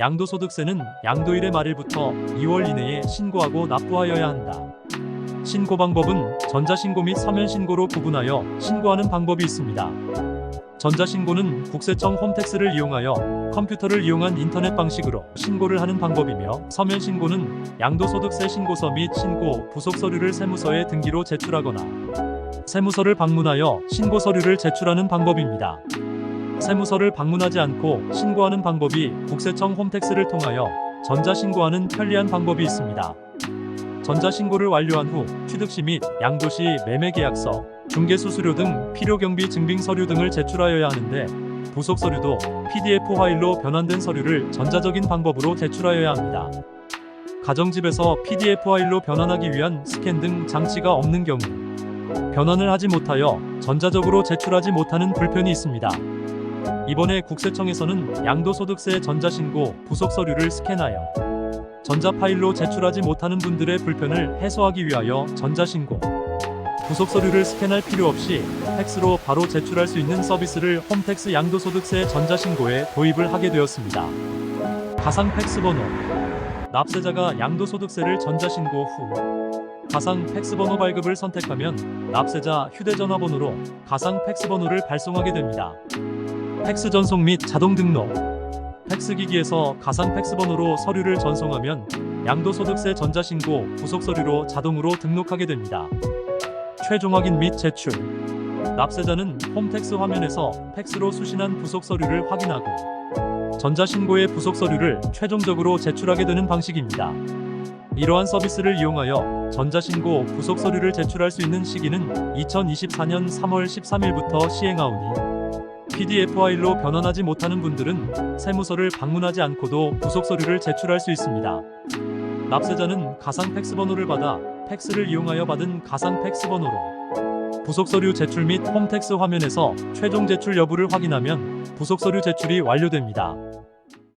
양도소득세는 양도일의 말일부터 2월 이내에 신고하고 납부하여야 한다. 신고 방법은 전자신고 및 서면신고로 구분하여 신고하는 방법이 있습니다. 전자신고는 국세청 홈택스를 이용하여 컴퓨터를 이용한 인터넷 방식으로 신고를 하는 방법이며 서면신고는 양도소득세 신고서 및 신고 부속 서류를 세무서에 등기로 제출하거나 세무서를 방문하여 신고 서류를 제출하는 방법입니다. 세무서를 방문하지 않고 신고하는 방법이 국세청 홈택스를 통하여 전자신고하는 편리한 방법이 있습니다. 전자신고를 완료한 후 취득시 및 양도시 매매계약서, 중개수수료 등 필요경비 증빙 서류 등을 제출하여야 하는데 부속 서류도 PDF 파일로 변환된 서류를 전자적인 방법으로 제출하여야 합니다. 가정집에서 PDF 파일로 변환하기 위한 스캔 등 장치가 없는 경우 변환을 하지 못하여 전자적으로 제출하지 못하는 불편이 있습니다. 이번에 국세청에서는 양도소득세 전자신고 부속 서류를 스캔하여 전자 파일로 제출하지 못하는 분들의 불편을 해소하기 위하여 전자신고 부속 서류를 스캔할 필요 없이 팩스로 바로 제출할 수 있는 서비스를 홈택스 양도소득세 전자신고에 도입을 하게 되었습니다. 가상 팩스 번호 납세자가 양도소득세를 전자신고 후 가상 팩스 번호 발급을 선택하면 납세자 휴대전화번호로 가상 팩스 번호를 발송하게 됩니다. 팩스 전송 및 자동 등록 팩스 기기에서 가상 팩스 번호로 서류를 전송하면 양도소득세 전자신고 부속 서류로 자동으로 등록하게 됩니다. 최종 확인 및 제출 납세자는 홈택스 화면에서 팩스로 수신한 부속 서류를 확인하고 전자신고의 부속 서류를 최종적으로 제출하게 되는 방식입니다. 이러한 서비스를 이용하여 전자신고 부속 서류를 제출할 수 있는 시기는 2024년 3월 13일부터 시행하오니 PDF 파일로 변환하지 못하는 분들은 세무서를 방문하지 않고도 부속 서류를 제출할 수 있습니다. 납세자는 가상 팩스 번호를 받아 팩스를 이용하여 받은 가상 팩스 번호로 부속 서류 제출 및 홈택스 화면에서 최종 제출 여부를 확인하면 부속 서류 제출이 완료됩니다.